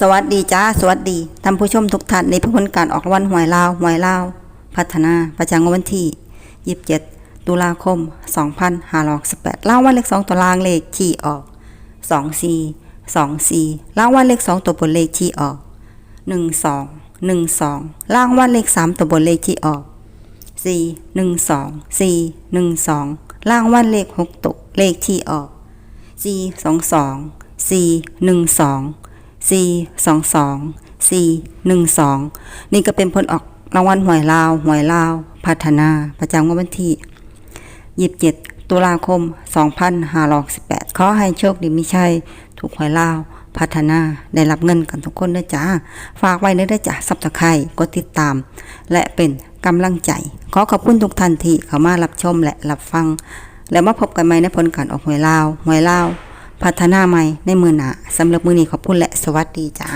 สวัสดีจ้า สวัสดีท่านผู้ชมทุกท่านในพิพิธการออกรางวัลหวยลาวหวยลาว พัฒนาประจำวันที่ 27 ตุลาคม 2518ล่าวันเลขสองตัวล่างเลขที่ออก 24 24ล่าวันเลขสองตัวบนเลขที่ออก 12 12ล่างวันเลขสามตัวบนเลขที่ออก 4 12 4 12ล่างวันเลขหกตัวเลขที่ออก 4 22 4 12 C 2 2 C 1 2 นี่ก็เป็นผลออกรางวัลหวยลาวหวยลาว พัฒนาประจำวันที่ 27 ตุลาคม 2518 ขอให้โชคดีมิชัย ถูกหวยลาวพัฒนาได้รับเงินกันทุกคนด้วยจ้า ฝากไว้เด้วยจ้าสับตะไคร่กดติดตาม และเป็นกำลังใจ ขอขอบคุณทุกท่านที่เข้ามารับชมและรับฟัง แล้วมาพบกันใหม่ในผลการออกหวยลาวหวยลาว พัฒนาใหม่ในมือหนาสำหรับมือนี้ขอบคุณและสวัสดีจ้า